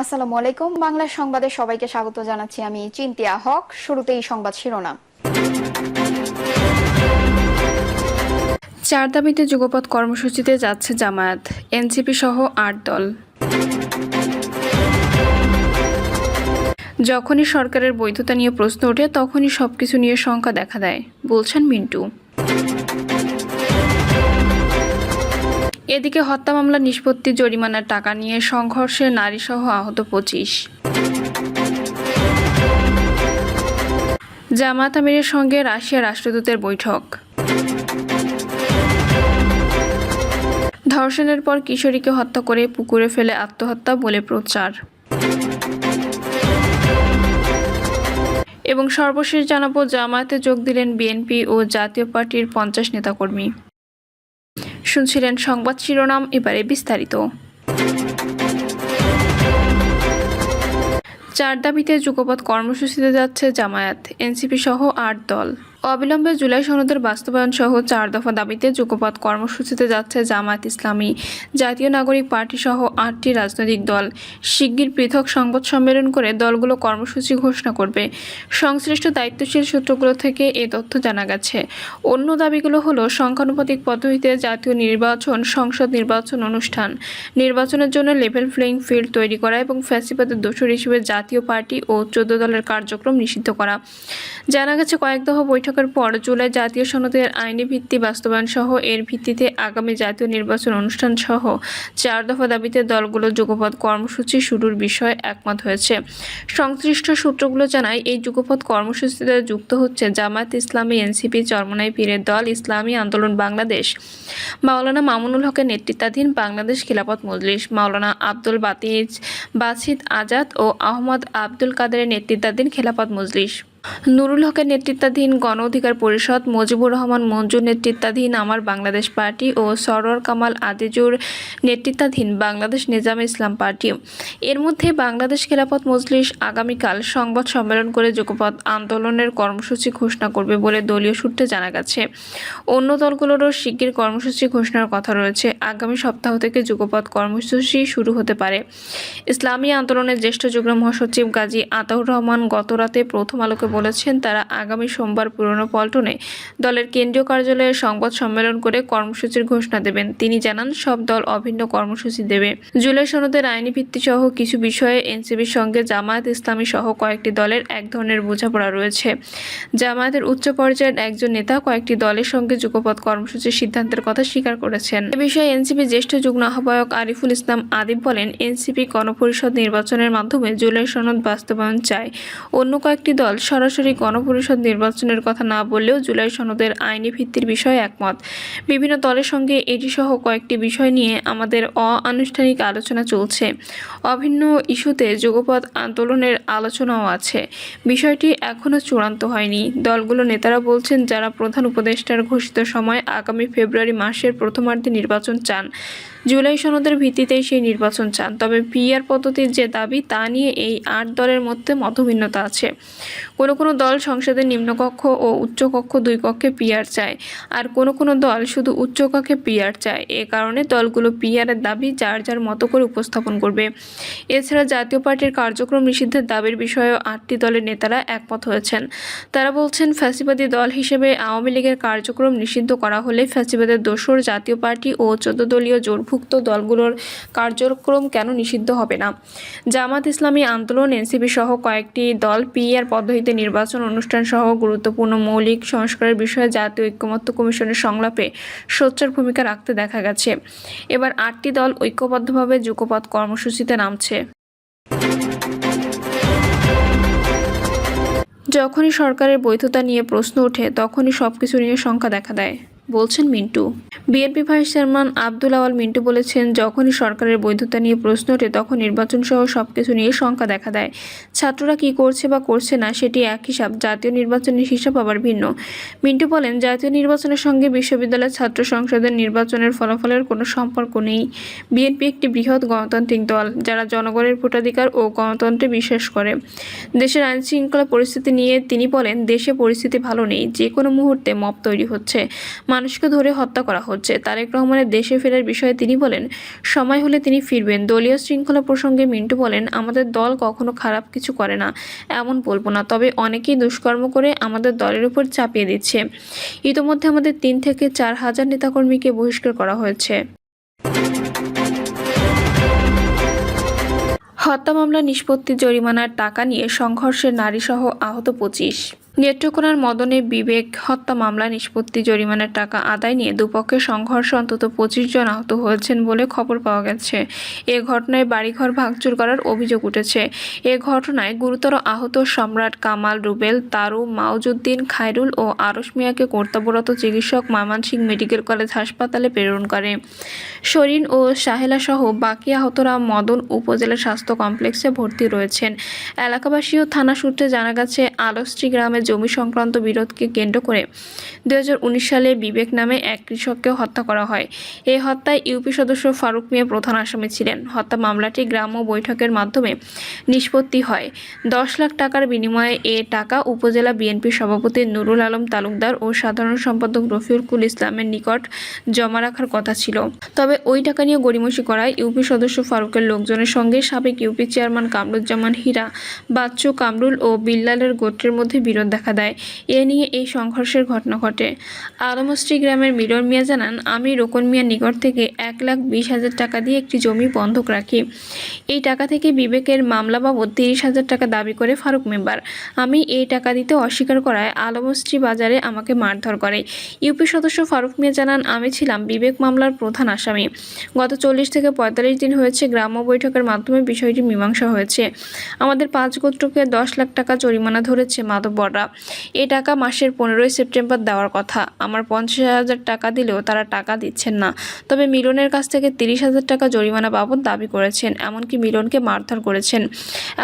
আসসালামু আলাইকুম। বাংলা সংবাদে সবাইকে স্বাগত জানাচ্ছি আমি চিন্তিয়া হক। শুরুতেই সংবাদ শিরোনাম। চার দাবিতে যুগপৎ কর্মসূচিতে যাচ্ছে জামায়াত, এনসিপি সহ আট দল। যখনই সরকারের বৈধতা নিয়ে প্রশ্ন ওঠে, তখনই সবকিছু নিয়ে শঙ্কা দেখা দেয়, বলছেন মিন্টু। এদিকে হত্যা মামলা নিষ্পত্তি, জরিমানার টাকা নিয়ে সংঘর্ষে নারীসহ আহত পঁচিশ। জামাত আমিরের সঙ্গে রাশিয়া রাষ্ট্রদূতের বৈঠক। ধর্ষণের পর কিশোরীকে হত্যা করে পুকুরে ফেলে আত্মহত্যা বলে প্রচার। এবং সর্বশেষ জানাব, জামায়াতে যোগ দিলেন বিএনপি ও জাতীয় পার্টির পঞ্চাশ নেতাকর্মী। শুনছিলেন সংবাদ শিরোনাম, এবারে বিস্তারিত। চার দাবিতে যুগপৎ কর্মসূচিতে যাচ্ছে জামায়াত, এনসিপি সহ আট দল। অবিলম্বে জুলাই সনদের বাস্তবায়ন সহ চার দফা দাবিতে যুগপৎ কর্মসূচিতে যাচ্ছে জামায়াত ইসলামী। জাতীয় নাগরিক পার্টি সহ আটটি রাজনৈতিক দল। শিগগির পৃথক সংবাদ সম্মেলন করে দলগুলো কর্মসূচি ঘোষণা করবে। সংশ্লিষ্ট দায়িত্বশীল সূত্রগুলো থেকে এ তথ্য জানা গেছে। অন্য দাবিগুলো হলো সংখ্যানুপাতিক পদ্ধতিতে জাতীয় নির্বাচন, সংসদ নির্বাচন অনুষ্ঠান। নির্বাচনের জন্য লেভেল প্লেইং ফিল্ড তৈরি করা এবং ফ্যাসিবাদের দোষর হিসেবে জাতীয় পার্টি ও চোদ্দ দলের কার্যক্রম নিষিদ্ধ করা। জানা গেছে কয়েক দফা বৈঠকের পর জুলাই জাতীয় সনদের আইনি ভিত্তি বাস্তবায়ন সহ এর ভিত্তিতে আগামী জাতীয় নির্বাচন অনুষ্ঠান সহ চার দফা দাবিতে দলগুলো যুগপৎ কর্মসূচি শুরুর বিষয়ে একমত হয়েছে। সংশ্লিষ্ট সূত্রগুলো জানায়, এই যুগপৎ কর্মসূচিতে যুক্ত হচ্ছে জামায়াত ইসলামী, এনসিপি, চরমনাই পীরের দল, ইসলামী আন্দোলন, বাংলাদেশ। মাওলানা মামুনুল হকের নেতৃত্বাধীন বাংলাদেশ খিলাফত মজলিস, মাওলানা আব্দুল বাতিজ বাছিদ আজাদ ও আহমদ আব্দুল কাদেরের নেতৃত্বাধীন খেলাফত মজলিস। নুরুল হকের নেতৃত্বাধীন গণ অধিকার পরিষদ, মুজিবুর রহমান মঞ্জুর নেতৃত্বাধীন আমার বাংলাদেশ পার্টি ও সরোয়ার কামাল আদিজুর নেতৃত্বাধীন বাংলাদেশ নিজাম ইসলাম পার্টি। এর মধ্যে বাংলাদেশ খেলাফত মজলিস আগামীকাল সংবাদ সম্মেলন করে যুগপৎ আন্দোলনের কর্মসূচি ঘোষণা করবে বলে দলীয় সূত্রে জানা গেছে। অন্য দলগুলোরও শিগগির কর্মসূচি ঘোষণার কথা রয়েছে। আগামী সপ্তাহ থেকে যুগপৎ কর্মসূচি শুরু হতে পারে। ইসলামী আন্দোলনের জ্যেষ্ঠ যুগ্ম মহাসচিব গাজী আতাউর রহমান গতরাতে প্রথম আলোকে বলেছেন, তারা আগামী সোমবার পুরনো পল্টনে দলের কেন্দ্রীয় কার্যালয়ে সংবাদ সম্মেলন করে কর্মসূচির ঘোষণা দেবেন। তিনি জানান, সব দল অভিন্ন কর্মসূচি দেবে। জুলাই সনদের আইনি ভিত্তি সহ কিছু বিষয়ে এনসিবির সঙ্গে জামায়াত ইসলামী সহ কয়েকটি দলের এক ধরনের বোঝাপড়া রয়েছে। জামায়াতের উচ্চ পর্যায়ের একজন নেতা কয়েকটি দলের সঙ্গে যুগপৎ কর্মসূচির সিদ্ধান্তের কথা স্বীকার করেছেন। এ বিষয়ে এনসিপি জ্যেষ্ঠ যুগ্ম আহ্বায়ক আরিফুল ইসলাম আদিব বলেন, এনসিপি গণপরিষদ নির্বাচনের মাধ্যমে জুলাই সনদ বাস্তবায়ন চায়। অন্য কয়েকটি দল সরাসরি গণপরিষদ নির্বাচনের কথা না বললেও জুলাই সনদের আইনি ভিত্তির বিষয়ে একমত। বিভিন্ন দলের সঙ্গে এটি সহ কয়েকটি বিষয় নিয়ে আমাদের অআনুষ্ঠানিক আলোচনা চলছে। অভিন্ন ইস্যুতে যুগপৎ আন্দোলনের আলোচনাও আছে। বিষয়টি এখনও চূড়ান্ত হয়নি। দলগুলো নেতারা বলছেন, যারা প্রধান উপদেষ্টার ঘোষিত সময় আগামী ফেব্রুয়ারি মাসের প্রথমার্ধে নির্বাচন চান জুলাই সনদের ভিত্তিতেই সেই নির্বাচন চান, তবে পিআর পদ্ধতির যে দাবি, তা নিয়ে এই আট দলের মধ্যে মতভিন্নতা আছে। কোনো কোনো দল সংসদের নিম্নকক্ষ ও উচ্চকক্ষ দুই কক্ষে পিআর চায়, আর কোনো কোনো দল শুধু উচ্চকক্ষে পিআর চায়। এ কারণে দলগুলো পিআরের দাবি যার যার মতো করে উপস্থাপন করবে। এছাড়া জাতীয় পার্টির কার্যক্রম নিষিদ্ধের দাবির বিষয়েও আটটি দলের নেতারা একমত হয়েছেন। তারা বলছেন, ফ্যাসিবাদী দল হিসেবে আওয়ামী লীগের কার্যক্রম নিষিদ্ধ করা হলে ফ্যাসিবাদের দোসর জাতীয় পার্টি ও চোদ্দ দলীয় জোটভুক্ত দলগুলোর কার্যক্রম কেন নিষিদ্ধ হবে না? জামাত ইসলামী আন্দোলন, এনসিপি সহ কয়েকটি দল পিআর পদ্ধতিতে নির্বাচন অনুষ্ঠান সহ গুরুত্বপূর্ণ মৌলিক সংস্কারের বিষয়ে জাতীয় ঐক্যমত্য কমিশনের সংলাপে সোচ্চার ভূমিকা রাখতে দেখা গেছে। এবার আটটি দল ঐক্যবদ্ধভাবে যুগপৎ কর্মসূচিতে নামছে। যখনই সরকারের বৈধতা নিয়ে প্রশ্ন ওঠে, তখনই সবকিছু নিয়ে শঙ্কা দেখা দেয়। বলছেন Mintu. BNP vice chairman Abdul Awal Mintu বলেছেন, যখনই সরকারের বৈধতা নিয়ে প্রশ্ন ওঠে, তখন নির্বাচন সহ সবকিছু নিয়ে শঙ্কা দেখা দেয়। ছাত্ররা কি করছে বা করছে না, সেটি এক হিসাব জাতীয় নির্বাচনের হিসাব আবার ভিন্ন। মিন্টু বলেন, জাতীয় নির্বাচনের সঙ্গে বিশ্ববিদ্যালয়ের ছাত্র সংসদের নির্বাচনের ফলাফলের কোনো সম্পর্ক নেই। বিএনপি একটি বৃহৎ গণতান্ত্রিক দল, যারা জনগণের ভোটাধিকার ও গণতন্ত্রে বিশ্বাস করে। দেশের আইন শৃঙ্খলা পরিস্থিতি নিয়ে তিনি বলেন, দেশে পরিস্থিতি ভালো নেই যে কোনো মুহূর্তে মপ তৈরি হচ্ছে। মানুষকে ধরে হত্যা করা হচ্ছে। তারেক রহমানের দেশে ফেরার বিষয়ে তিনি বলেন, সময় হলে তিনি ফিরবেন। দলীয় শৃঙ্খলা প্রসঙ্গে মিন্টু বলেন, আমাদের দল কখনো খারাপ কিছু করে না, এমন বলব না, তবে অনেকেই দুষ্কর্ম করে আমাদের দলের উপর চাপিয়ে দিচ্ছে। ইতোমধ্যে আমাদের তিন থেকে চার হাজার নেতাকর্মীকে বহিষ্কার করা হয়েছে। হত্যা মামলা নিষ্পত্তি, জরিমানার টাকা নিয়ে সংঘর্ষে নারীসহ আহত পঁচিশ। নেত্রকোনার মদনে বিবেক হত্যা মামলা, নিষ্পত্তি, জরিমানার টাকা আদায় নিয়ে দুপক্ষের সংঘর্ষে অন্তত পঁচিশ জন আহত হয়েছেন বলে খবর পাওয়া গেছে। এ ঘটনায় বাড়িঘর ভাঙচুর করার অভিযোগ উঠেছে। এ ঘটনায় গুরুতর আহত সম্রাট কামাল রুবেল, তারু মাউজুদ্দিন খায়রুল ও আরস মিয়াকে কর্তব্যরত চিকিৎসক ময়মনসিংহ মেডিকেল কলেজ হাসপাতালে প্রেরণ করে। শরীন ও সাহেলা সহ বাকি আহতরা মদন উপজেলা স্বাস্থ্য কমপ্লেক্সে ভর্তি রয়েছেন। এলাকাবাসী ও থানা সূত্রে জানা গেছে আলস্ট্রি গ্রামে জমি সংক্রান্ত বিরোধকে কেন্দ্র করে দুই হাজার উনিশ সালে বিবেক নামে এক কৃষককে হত্যা করা হয়। এই হত্যায় ইউপি সদস্য ফারুক মিয়া প্রধান আসামি ছিলেন। হত্যা মামলাটি গ্রাম্য বৈঠকের মাধ্যমে নিষ্পত্তি হয়। দশ লাখ টাকার বিনিময়ে এ টাকা উপজেলা বিএনপি সভাপতি নুরুল আলম তালুকদার ও সাধারণ সম্পাদক রফিউল ইসলামের নিকট জমা রাখার কথা ছিল। তবে ওই টাকা নিয়ে গড়িমসি করায় ইউপি সদস্য ফারুকের লোকজনের সঙ্গে সাবেক ইউপি চেয়ারম্যান কামরুজ্জামান হীরা, বাচ্চু কামরুল ও বিল্লালের গোত্রের মধ্যে বিরোধ দেখা দেয়। এ নিয়ে এই সংঘর্ষের ঘটনা ঘটে। আলমস্ট্রি গ্রামের মিলন মিয়া জানান, আমি রোকন মিয়ার নিকট থেকে এক লাখ বিশ হাজার টাকা দিয়ে একটি জমি বন্ধক রাখি। এই টাকা থেকে বিবেকের মামলা বাবদ তিরিশ হাজার টাকা দাবি করে ফারুক মেম্বার। আমি এই টাকা দিতে অস্বীকার করায় আলমস্ট্রি বাজারে আমাকে মারধর করে। ইউপি সদস্য ফারুক মিয়া জানান, আমি ছিলাম বিবেক মামলার প্রধান আসামি। গত চল্লিশ থেকে পঁয়তাল্লিশ দিন হয়েছে গ্রাম্য বৈঠকের মাধ্যমে বিষয়টি মীমাংসা হয়েছে। আমাদের পাঁচ গোত্রকে দশ লাখ টাকা জরিমানা ধরেছে মাধববররা এই টাকা মাসের পনেরোই সেপ্টেম্বর দেওয়ার কথা। আমার পঞ্চাশ হাজার টাকা দিলেও তারা টাকা দিচ্ছেন না। তবে মিলনের কাছ থেকে তিরিশ হাজার টাকা জরিমানা বাবদ দাবি করেছেন, এমনকি মিলনকে মারধর করেছেন।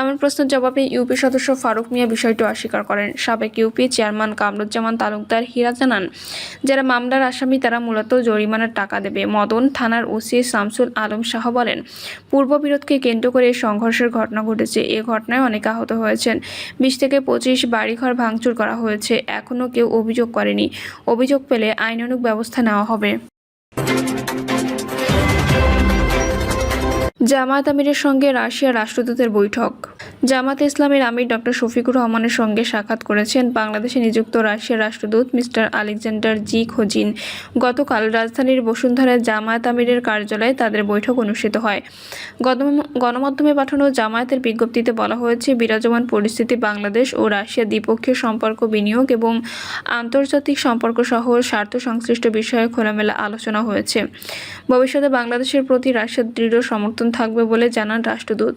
এমন প্রশ্নের জবাবে ইউপি সদস্য ফারুক মিয়া বিষয়টি অস্বীকার করেন। সাবেক ইউপি চেয়ারম্যান কামরুজ্জামান তালুকদার হীরা জানান, যারা মামলার আসামি, তারা মূলত জরিমানার টাকা দেবে। মদন থানার ওসি শামসুল আলম শাহ বলেন, পূর্ব বিরোধকে কেন্দ্র করে সংঘর্ষের ঘটনা ঘটেছে। এ ঘটনায় অনেক আহত হয়েছেন। বিশ থেকে পঁচিশ বাড়িঘর ভাঙচুর করা হয়েছে। এখনও কেউ অভিযোগ করেনি। অভিযোগ পেলে আইনানুগ ব্যবস্থা নেওয়া হবে। জামায়াত আমিরের সঙ্গে রাশিয়ার রাষ্ট্রদূতের বৈঠক। জামাত ইসলামের আমির ডক্টর শফিকুর রহমানের সঙ্গে সাক্ষাৎ করেছেন বাংলাদেশে নিযুক্ত রাশিয়ার রাষ্ট্রদূত মিস্টার আলেকজান্ডার জি খোজিন। গতকাল রাজধানীর বসুন্ধরায় জামায়াত আমিরের কার্যালয়ে তাদের বৈঠক অনুষ্ঠিত হয়। গণ- গণমাধ্যমে পাঠানো জামায়াতের বিজ্ঞপ্তিতে বলা হয়েছে, বিরাজমান পরিস্থিতি বাংলাদেশ ও রাশিয়া দ্বিপক্ষীয় সম্পর্ক বিনিয়োগ এবং আন্তর্জাতিক সম্পর্ক সহ স্বার্থ সংশ্লিষ্ট বিষয়ে খোলামেলা আলোচনা হয়েছে। ভবিষ্যতে বাংলাদেশের প্রতি রাশিয়ার দৃঢ় সমর্থন থাকবে বলে জানান রাষ্ট্রদূত।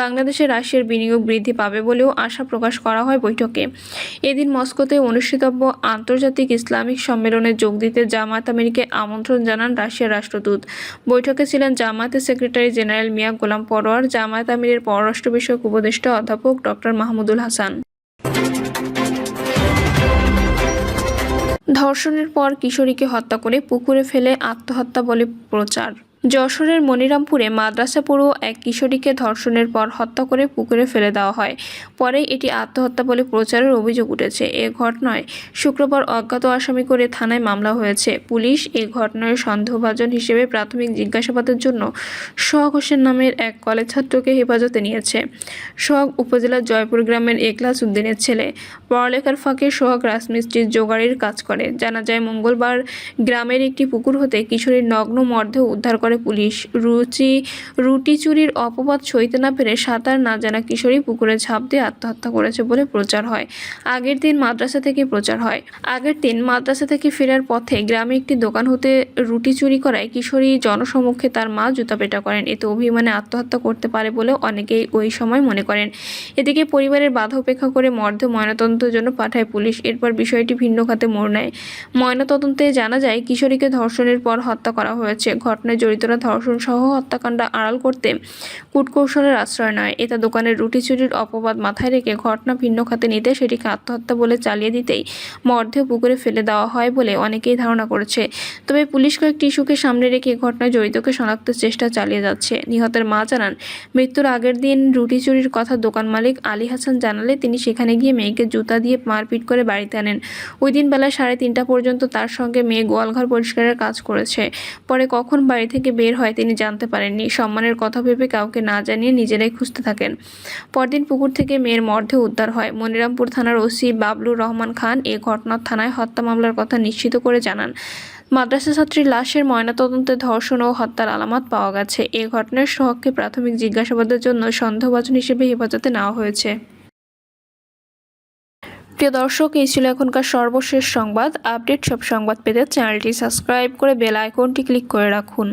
বাংলাদেশে রাশিয়ার বিনিয়োগ বৃদ্ধি পাবে বলেও আশা প্রকাশ করা হয় বৈঠকে। এদিন মস্কোতে অনুষ্ঠিতব্য আন্তর্জাতিক ইসলামিক সম্মেলনে যোগ দিতে জামায়াত আমিরকে আমন্ত্রণ জানান রাশিয়ার রাষ্ট্রদূত। বৈঠকে ছিলেন জামায়াতের সেক্রেটারি জেনারেল মিয়া গোলাম পরোয়ার জামায়াত আমিরের পররাষ্ট্র বিষয়ক উপদেষ্টা অধ্যাপক ডক্টর মাহমুদুল হাসান। ধর্ষণের পর কিশোরীকে হত্যা করে পুকুরে ফেলে আত্মহত্যা বলে প্রচার। যশোরের মনিরামপুরে মাদ্রাসা পড়ুয়া এক কিশোরীকে ধর্ষণের পর হত্যা করে পুকুরে ফেলে দেওয়া হয়। পরে এটি আত্মহত্যা বলে প্রচারের অভিযোগ উঠেছে। এ ঘটনায় শুক্রবার অজ্ঞাত আসামি করে থানায় মামলা হয়েছে। পুলিশ এই ঘটনায় সন্দেহভাজন হিসেবে প্রাথমিক জিজ্ঞাসাবাদের জন্য সোহাগ হোসেন নামের এক কলেজ ছাত্রকে হেফাজতে নিয়েছে। সোহাগ উপজেলার জয়পুর গ্রামের একলাস উদ্দিনের ছেলে। পড়ালেখার ফাঁকে সোহাগ রাজমিস্ত্রির জোগাড়ির কাজ করে। জানা যায়, মঙ্গলবার গ্রামের একটি পুকুর হতে কিশোরীর নগ্ন মর্ধে উদ্ধার করে পুলিশ। রুচি, রুটি চুরির অপবাদ সইতে না পেরে সাঁতার না জানা কিশোরী পুকুরে ঝাঁপ দিয়ে আত্মহত্যা করেছে বলে প্রচার হয়। আগের দিন মাদ্রাসা থেকে প্রচার হয়। আগের দিন মাদ্রাসা থেকে ফেরার পথে গ্রামে একটি দোকান হতে রুটি চুরি করায় কিশোরী জনসমক্ষে তার মা জুতা পেটা করেন। এতে অভিমানে আত্মহত্যা করতে পারে বলে অনেকেই ওই সময় মনে করেন। এদিকে পরিবারের বাধা উপেক্ষা করে মর্ধ ময়নাতদন্তের জন্য পাঠায় পুলিশ। এরপর বিষয়টি ভিন্ন খাতে মোড় নেয়। ময়নাতদন্তে জানা যায়, কিশোরীকে ধর্ষণের পর হত্যা করা হয়েছে। ঘটনায় জড়িত জড়িতরা ধর্ষণ সহ হত্যাকাণ্ড আড়াল করতে কূটকৌশলের আশ্রয় নয়। এটা দোকানের রুটি চুরির অপবাদ মাথায় রেখে ঘটনা ভিন্ন খাতে নিতে সেটিকে আত্মহত্যা বলে চালিয়ে দিতেই মর্ধেও পুকুরে ফেলে দেওয়া হয় বলে অনেকেই ধারণা করেছে। তবে পুলিশ কয়েকটি ইস্যুকে সামনে রেখে ঘটনায় জড়িতকে শনাক্তের চেষ্টা চালিয়ে যাচ্ছে। নিহতের মা জানান, মৃত্যুর আগের দিন রুটি চুরির কথা দোকান মালিক আলী হাসান জানালে তিনি সেখানে গিয়ে মেয়েকে জুতা দিয়ে মারপিট করে বাড়িতে আনেন। ওই দিন বেলা সাড়ে তিনটা পর্যন্ত তার সঙ্গে মেয়ে গোয়ালঘর পরিষ্কারের কাজ করেছে। পরে কখন বাড়ি থেকে বের হয় তিনি জানতে পারেননি। সম্মানের কথা ভেবে কাউকে না জানিয়ে নিজেরাই খুঁজতে থাকেন। পরদিন পুকুর থেকে মেয়ের মর্ধে উদ্ধার হয়। মনিরামপুর থানার ওসি বাবলুর রহমান খান এ ঘটনার থানায় হত্যা মামলার কথা নিশ্চিত করে জানান। মাদ্রাসা ছাত্রীর লাশের ময়নাতদন্তে ধর্ষণ ও হত্যার আলামত পাওয়া গেছে। এ ঘটনার সোহাগকে প্রাথমিক জিজ্ঞাসাবাদের জন্য সন্দেহভাজন হিসেবে হেফাজতে নেওয়া হয়েছে। প্রিয় দর্শক, এই ছিল এখনকার সর্বশেষ সংবাদ। আপডেট সব সংবাদ পেতে চ্যানেলটি সাবস্ক্রাইব করে বেল আইকনটি ক্লিক করে রাখুন।